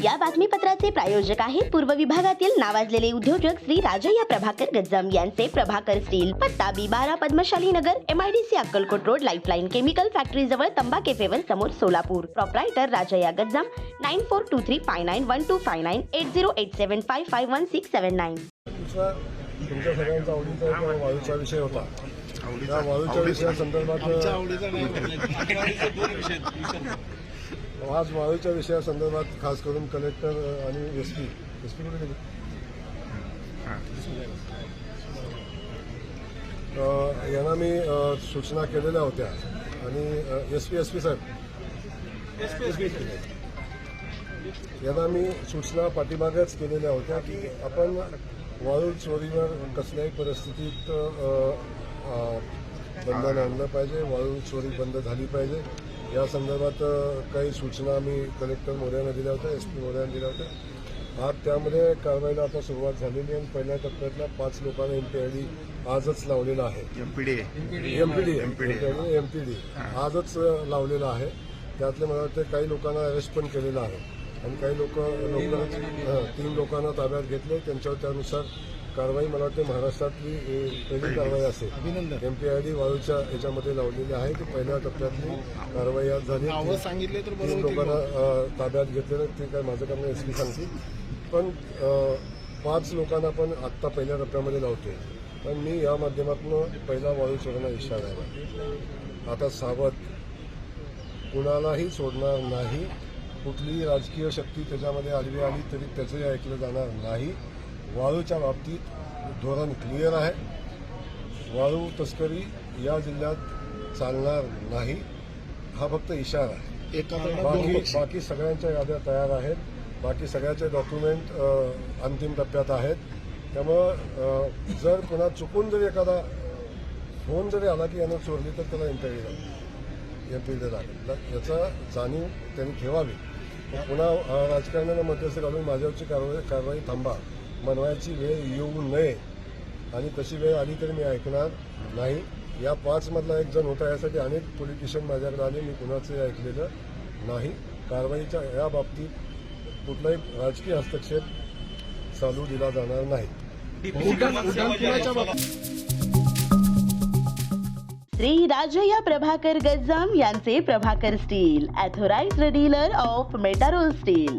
या बातमीपत्राचे प्रायोजक आहेत पूर्व विभागातील नावाजलेले उद्योजक श्री राजय्या प्रभाकर गज्जम यांचे प्रभाकर स्टील पत्ता बी बारा Padmashali Nagar MIDC Akkalkot road lifeline chemical factory जवळ तंबा केफेवर समोर Solapur. Proprietor Rajayya Gajjam nine four two three five nine one two five nine eight zero eight seven five five one six seven nine तुमचा तुमच्या सगळ्यांचा आवडीचा विषय होता. त्या वाळूच्या विषयासंदर्भात आज वाळूच्या विषयासंदर्भात खास करून कलेक्टर आणि एस पी. एस पी कुठे गेले? यांना मी सूचना केलेल्या होत्या. आणि एस पी एस पी साहेब? एस पी यांना मी सूचना पाठीमागच केलेल्या होत्या की आपण वाळू चोरीवर कसल्याही परिस्थितीत बंधन आणलं पाहिजे वाळू चोरी बंद झाली पाहिजे. या संदर्भात काही सूचना मी कलेक्टर मोर्यांना दिल्या होत्या एस पी मोर्यांना दिल्या होत्या. आज त्यामध्ये कारवाईला आता सुरुवात झालेली आहे आणि पहिल्या टप्प्यातल्या पाच लोकांना एमपीआयडी आजच लावलेला आहे. M P D. M P D M P D. आजच लावलेला आहे. त्यातले मला वाटतं काही लोकांना अरेस्ट पण केलेलं आहे. आणि काही लोक लवकरच तीन लोकांना ताब्यात घेतले त्यांच्यावर त्यानुसार कारवाई मला वाटते महाराष्ट्रातली पहिली कारवाई असेल एमपीआयडी वाळूच्या याच्यामध्ये लावलेली आहे. ती पहिल्या टप्प्यातली कारवाई आज झाली. सांगितले तर तीन. लोकांना ताब्यात घेतलेलं ते काय माझं काम एस पी सांगतील. पण पाच लोकांना पण आत्ता पहिल्या टप्प्यामध्ये लावतोय. पण मी या माध्यमातून पहिला वाळू सोडण्याचा इशारा आहे आता सावध. कुणालाही सोडणार नाही. कुठलीही राजकीय शक्ती त्याच्यामध्ये आडवी आली तरी त्याचंही ऐकलं जाणार नाही. वाळूच्या बाबतीत धोरण क्लिअर आहे. वाळू तस्करी या जिल्ह्यात चालणार नाही. हा फक्त इशारा आहे. बाकी. बाकी सगळ्यांच्या याद्या तयार आहेत. बाकी सगळ्याचे डॉक्युमेंट अंतिम टप्प्यात आहेत. त्यामुळं जर पुन्हा चुकून जरी एखादा फोन जरी आला की यानं चोरली तर त्याला एमपीडी लागेल एमपीडी लागेल. याचा जाणीव त्यांनी ठेवावी. पुन्हा अ, राजकारण्यानं मध्यस्थी घालून माझ्यावरची कारवाई कारवाई थांबा. बनवायची वेळ येऊ नये. आणि तशी वेळ आली तरी मी ऐकणार नाही. या पाच मधला एक जण होता यासाठी अनेक पोलिटिशियन माझ्याकडे आले. मी कुणाचंही ऐकलेलं नाही. कारवाईच्या या बाबतीत कुठलाही राजकीय हस्तक्षेप चालू दिला जाणार नाही. श्री राजय्या प्रभाकर गज्जम यांचे Prabhakar steel authorized dealer of Metarol steel.